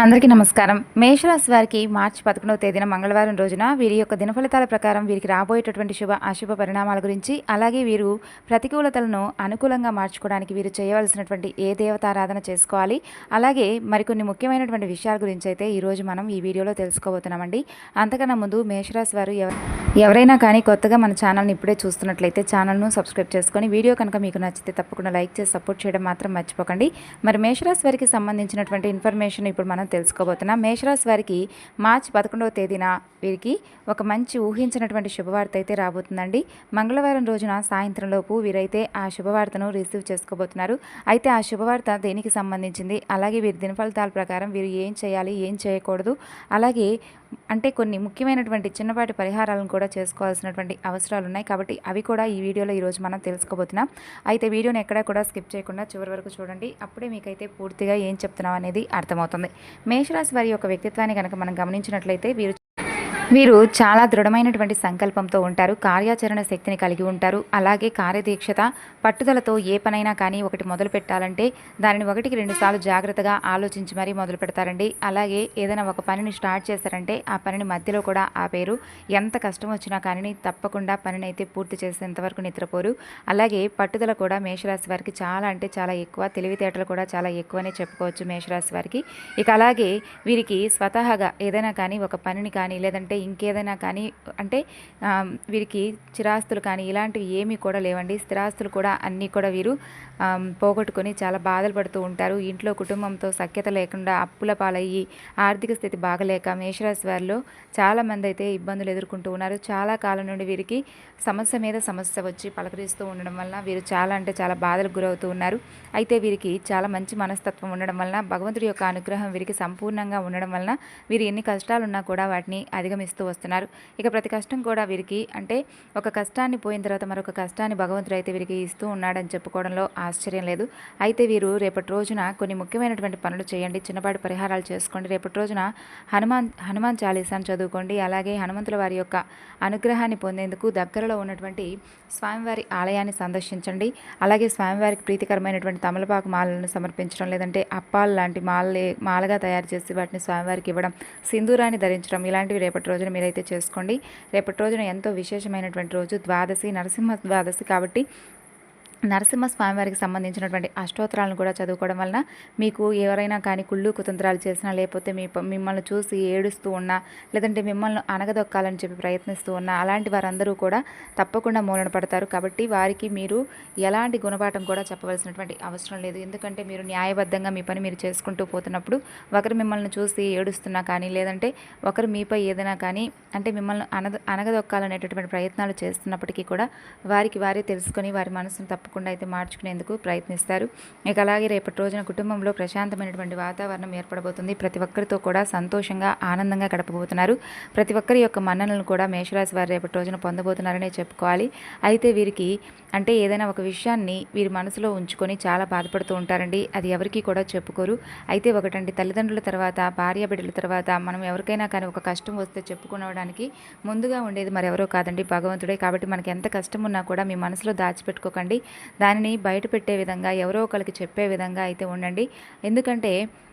అందరికీ నమస్కారం. మేషరాశి వారికి మార్చి పదకొండవ తేదీన మంగళవారం రోజున వీరి యొక్క దినఫలితాల ప్రకారం వీరికి రాబోయేటటువంటి శుభ అశుభ పరిణామాల గురించి అలాగే వీరు ప్రతికూలతలను అనుకూలంగా మార్చుకోవడానికి వీరు చేయవలసినటువంటి ఏ దేవతారాధన చేసుకోవాలి అలాగే మరికొన్ని ముఖ్యమైనటువంటి విషయాల గురించి అయితే ఈరోజు మనం ఈ వీడియోలో తెలుసుకోబోతున్నామండి. అంతకన్నా ముందు మేషరాశి వారు ఎవరైనా కానీ కొత్తగా మన ఛానల్ని ఇప్పుడే చూస్తున్నట్లయితే ఛానల్ను సబ్స్క్రైబ్ చేసుకొని వీడియో కనుక మీకు నచ్చితే తప్పకుండా లైక్ చేసి సపోర్ట్ చేయడం మాత్రం మర్చిపోకండి. మరి మేషరాశి వారికి సంబంధించినటువంటి ఇన్ఫర్మేషన్ ఇప్పుడు మనం తెలుసుకోబోతున్నాం. మేషరాశి వారికి మార్చి పదకొండవ తేదీన వీరికి ఒక మంచి ఊహించినటువంటి శుభవార్త అయితే రాబోతుందండి. మంగళవారం రోజున సాయంత్రంలోపు వీరైతే ఆ శుభవార్తను రిసీవ్ చేసుకోబోతున్నారు. అయితే ఆ శుభవార్త దేనికి సంబంధించింది? అలాగే వీరి దినఫలితాల ప్రకారం వీరు ఏం చేయాలి? ఏం చేయకూడదు? అలాగే అంటే కొన్ని ముఖ్యమైనటువంటి చిన్నపాటి పరిహారాలను కూడా చేసుకోవాల్సినటువంటి అవసరాలు ఉన్నాయి. కాబట్టి అవి కూడా ఈ వీడియోలో ఈరోజు మనం తెలుసుకోబోతున్నాం. అయితే వీడియోని ఎక్కడా కూడా స్కిప్ చేయకుండా చివరి వరకు చూడండి. అప్పుడే మీకైతే పూర్తిగా ఏం చెప్తున్నాం అనేది అర్థమవుతుంది. మేషరాశి వారి యొక్క వ్యక్తిత్వాన్ని కనుక మనం గమనించినట్లయితే వీరు వీరు చాలా దృఢమైనటువంటి సంకల్పంతో ఉంటారు కార్యాచరణ శక్తిని కలిగి ఉంటారు. అలాగే కార్యదీక్షత పట్టుదలతో ఏ పనైనా కానీ ఒకటి మొదలు పెట్టాలంటే దానిని ఒకటికి రెండుసార్లు జాగ్రత్తగా ఆలోచించి మరీ మొదలు పెడతారండి. అలాగే ఏదైనా ఒక పనిని స్టార్ట్ చేశారంటే ఆ పనిని మధ్యలో కూడా ఆపేరు ఎంత కష్టం వచ్చినా కానీ తప్పకుండా పనిని అయితే పూర్తి చేసేంత వరకు నిద్రపోరు. అలాగే పట్టుదల కూడా మేషరాశి వారికి చాలా అంటే చాలా ఎక్కువ తెలివితేటలు కూడా చాలా ఎక్కువనే చెప్పుకోవచ్చు మేషరాశి వారికి. ఇక అలాగే వీరికి స్వతహాగా ఏదైనా కానీ ఒక పనిని కానీ లేదంటే ఇంకేదైనా కానీ అంటే వీరికి చిరాస్తులు కానీ ఇలాంటివి ఏమీ కూడా లేవండి. స్థిరాస్తులు కూడా అన్నీ కూడా వీరు పోగొట్టుకొని చాలా బాధలు పడుతూ ఉంటారు. ఇంట్లో కుటుంబంతో సఖ్యత లేకుండా అప్పుల పాలయ్యి ఆర్థిక స్థితి బాగలేక మేషరాశి వారిలో చాలామంది అయితే ఇబ్బందులు ఎదుర్కొంటూ ఉన్నారు. చాలా కాలం నుండి వీరికి సమస్య మీద సమస్య వచ్చి పలకరిస్తూ ఉండడం వలన వీరు చాలా అంటే చాలా బాధలకు గురవుతూ ఉన్నారు. అయితే వీరికి చాలా మంచి మనస్తత్వం ఉండడం వలన భగవంతుడి యొక్క అనుగ్రహం వీరికి సంపూర్ణంగా ఉండడం వలన వీరు ఎన్ని కష్టాలున్నా కూడా వాటిని ఇస్తూ వస్తున్నారు. ఇక ప్రతి కష్టం కూడా వీరికి అంటే ఒక కష్టాన్ని పోయిన తర్వాత మరొక కష్టాన్ని భగవంతుడు అయితే వీరికి ఇస్తూ ఉన్నాడని చెప్పుకోవడంలో ఆశ్చర్యం లేదు. అయితే వీరు రేపటి రోజున కొన్ని ముఖ్యమైనటువంటి పనులు చేయండి. చిన్నపాటి పరిహారాలు చేసుకోండి. రేపటి రోజున హనుమాన్ హనుమాన్ చాలీసాను చదువుకోండి. అలాగే హనుమంతుల వారి యొక్క అనుగ్రహాన్ని పొందేందుకు దగ్గరలో ఉన్నటువంటి స్వామివారి ఆలయాన్ని సందర్శించండి. అలాగే స్వామివారికి ప్రీతికరమైనటువంటి తమలపాకు మాలలను సమర్పించడం లేదంటే అప్పాలు లాంటి మాలే మాలగా తయారు చేసి వాటిని స్వామివారికి ఇవ్వడం సింధూరాన్ని ధరించడం ఇలాంటివి రేపటి రోజున మీరైతే చేసుకోండి. రేపటి రోజున ఎంతో విశేషమైనటువంటి రోజు ద్వాదశి నరసింహ ద్వాదశి కాబట్టి నరసింహస్వామివారికి సంబంధించినటువంటి అష్టోత్తరాలను కూడా చదువుకోవడం వలన మీకు ఎవరైనా కానీ కుళ్ళు కుతంత్రాలు చేసినా లేకపోతే మీ ప- మిమ్మల్ని చూసి ఏడుస్తూ ఉన్నా లేదంటే మిమ్మల్ని అనగదొక్కాలని చెప్పి ప్రయత్నిస్తూ ఉన్నా అలాంటి వారందరూ కూడా తప్పకుండా మూలన పడతారు. కాబట్టి వారికి మీరు ఎలాంటి గుణపాఠం కూడా చెప్పవలసినటువంటి అవసరం లేదు. ఎందుకంటే మీరు న్యాయబద్ధంగా మీ పని మీరు చేసుకుంటూ పోతున్నప్పుడు ఒకరు మిమ్మల్ని చూసి ఏడుస్తున్నా కానీ లేదంటే ఒకరు మీపై ఏదైనా కానీ అంటే మిమ్మల్ని అనద అనగదొక్కాలనేటటువంటి ప్రయత్నాలు చేస్తున్నప్పటికీ కూడా వారికి వారే తెలుసుకొని వారి మనసును తప్ప తప్పకుండా అయితే మార్చుకునేందుకు ప్రయత్నిస్తారు. ఇక అలాగే రేపటి రోజున కుటుంబంలో ప్రశాంతమైనటువంటి వాతావరణం ఏర్పడబోతుంది. ప్రతి ఒక్కరితో కూడా సంతోషంగా ఆనందంగా గడపబోతున్నారు. ప్రతి ఒక్కరి యొక్క మన్ననలను కూడా మేషరాశి వారు రేపటి రోజున పొందబోతున్నారనే చెప్పుకోవాలి. అయితే వీరికి అంటే ఏదైనా ఒక విషయాన్ని వీరి మనసులో ఉంచుకొని చాలా బాధపడుతూ ఉంటారండి. అది ఎవరికీ కూడా చెప్పుకోరు. అయితే ఒకటండి తల్లిదండ్రుల తర్వాత భార్య బిడ్డల తర్వాత మనం ఎవరికైనా కానీ ఒక కష్టం వస్తే చెప్పుకోవడానికి ముందుగా ఉండేది మరెవరో కాదండి భగవంతుడే. కాబట్టి మనకి ఎంత కష్టం ఉన్నా కూడా మీ మనసులో దాచిపెట్టుకోకండి. దానిని బయట పెట్టే విధంగా ఎవరో ఒకరికి చెప్పే విధంగా అయితే ఉండండి. ఎందుకంటే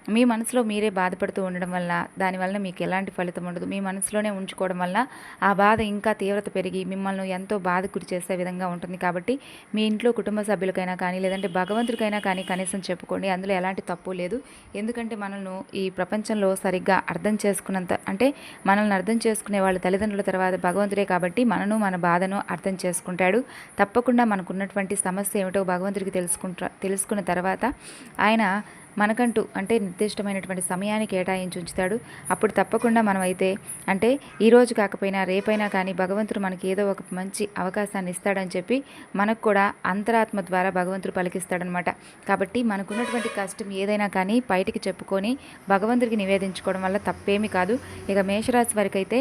మీ మనసులో మీరే బాధపడుతూ ఉండడం వల్ల దానివల్ల మీకు ఎలాంటి ఫలితం ఉండదు. మీ మనసులోనే ఉంచుకోవడం వల్ల ఆ బాధ ఇంకా తీవ్రత పెరిగి మిమ్మల్ని ఎంతో బాధ గురి చేసే విధంగా ఉంటుంది. కాబట్టి మీ ఇంట్లో కుటుంబ సభ్యులకైనా కానీ లేదంటే భగవంతుడికైనా కానీ కనీసం చెప్పుకోండి. అందులో ఎలాంటి తప్పు లేదు. ఎందుకంటే మనల్ని ఈ ప్రపంచంలో సరిగ్గా అర్థం చేసుకున్నంత అంటే మనల్ని అర్థం చేసుకునే వాళ్ళ తల్లిదండ్రుల తర్వాత భగవంతుడే కాబట్టి మనను మన బాధను అర్థం చేసుకుంటాడు. తప్పకుండా మనకున్నటువంటి సమస్య ఏమిటో భగవంతుడికి తెలుసుకుంటా తెలుసుకున్న తర్వాత ఆయన మనకంటూ అంటే నిర్దిష్టమైనటువంటి సమయాన్ని కేటాయించి ఉంచుతాడు. అప్పుడు తప్పకుండా మనమైతే అంటే ఈరోజు కాకపోయినా రేపైనా కానీ భగవంతుడు మనకి ఏదో ఒక మంచి అవకాశాన్ని ఇస్తాడని చెప్పి మనకు కూడా అంతరాత్మ ద్వారా భగవంతుడు పలికిస్తాడనమాట. కాబట్టి మనకున్నటువంటి కష్టం ఏదైనా కానీ బయటికి చెప్పుకొని భగవంతుడికి నివేదించుకోవడం వల్ల తప్పేమీ కాదు. ఇక మేషరాశి వరకైతే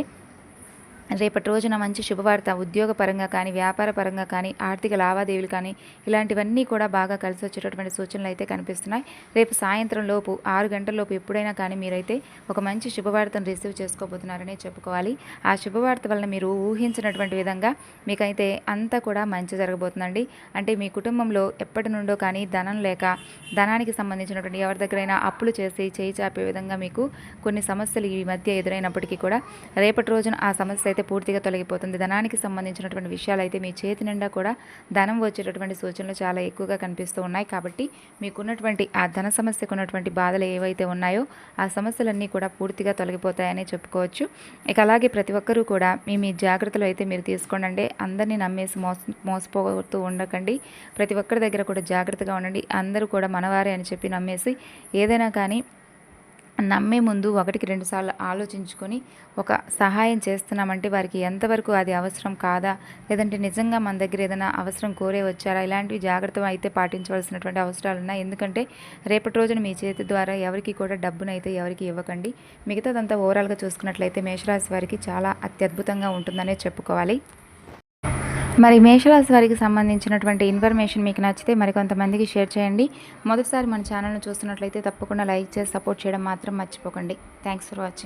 రేపటి రోజున మంచి శుభవార్త ఉద్యోగపరంగా కానీ వ్యాపార పరంగా కానీ ఆర్థిక లావాదేవీలు కానీ ఇలాంటివన్నీ కూడా బాగా కలిసి వచ్చేటటువంటి సూచనలు అయితే కనిపిస్తున్నాయి. రేపు సాయంత్రం లోపు ఆరు గంటల లోపు ఎప్పుడైనా కానీ మీరైతే ఒక మంచి శుభవార్తను రిసీవ్ చేసుకోబోతున్నారనే చెప్పుకోవాలి. ఆ శుభవార్త వలన మీరు ఊహించినటువంటి విధంగా మీకైతే అంతా కూడా మంచి జరగబోతుందండి. అంటే మీ కుటుంబంలో ఎప్పటి నుండో కానీ ధనం లేక ధనానికి సంబంధించినటువంటి ఎవరి దగ్గరైనా అప్పులు చేసి చేయి చాపే విధంగా మీకు కొన్ని సమస్యలు ఈ మధ్య ఎదురైనప్పటికీ కూడా రేపటి రోజున ఆ సమస్య అయితే పూర్తిగా తొలగిపోతుంది. ధనానికి సంబంధించినటువంటి విషయాలు అయితే మీ చేతి నిండా కూడా ధనం వచ్చేటటువంటి సూచనలు చాలా ఎక్కువగా కనిపిస్తూ ఉన్నాయి. కాబట్టి మీకున్నటువంటి ఆ ధన సమస్యకు ఉన్నటువంటి బాధలు ఏవైతే ఉన్నాయో ఆ సమస్యలన్నీ కూడా పూర్తిగా తొలగిపోతాయని చెప్పుకోవచ్చు. ఇక అలాగే ప్రతి ఒక్కరూ కూడా మీ మీ జాగ్రత్తలు అయితే మీరు తీసుకోండి అందరినీ నమ్మేసి మోస మోసపోతూ ఉండకండి. ప్రతి ఒక్కరి దగ్గర కూడా జాగ్రత్తగా ఉండండి. అందరూ కూడా మనవారే అని చెప్పి నమ్మేసి ఏదైనా కానీ నమ్మే ముందు ఒకటికి రెండుసార్లు ఆలోచించుకొని ఒక సహాయం చేస్తున్నామంటే వారికి ఎంతవరకు అది అవసరం కాదా? లేదంటే నిజంగా మన దగ్గర ఏదైనా అవసరం కోరే వచ్చారా? ఇలాంటివి జాగ్రత్త అయితే పాటించవలసినటువంటి అవసరాలు ఉన్నాయి. ఎందుకంటే రేపటి రోజున మీ చేతి ద్వారా ఎవరికి కూడా డబ్బునైతే ఎవరికి ఇవ్వకండి. మిగతాదంతా ఓవరాల్గా చూసుకున్నట్లయితే మేషరాశి వారికి చాలా అత్యద్భుతంగా ఉంటుందనే చెప్పుకోవాలి. మరి మేషరాశి వారికి సంబంధించినటువంటి ఇన్ఫర్మేషన్ మీకు నచ్చితే మరికొంతమందికి షేర్ చేయండి. మొదటిసారి మన ఛానల్ను చూస్తున్నట్లయితే తప్పకుండా లైక్ చేసి సపోర్ట్ చేయడం మాత్రం మర్చిపోకండి. Thanks for watching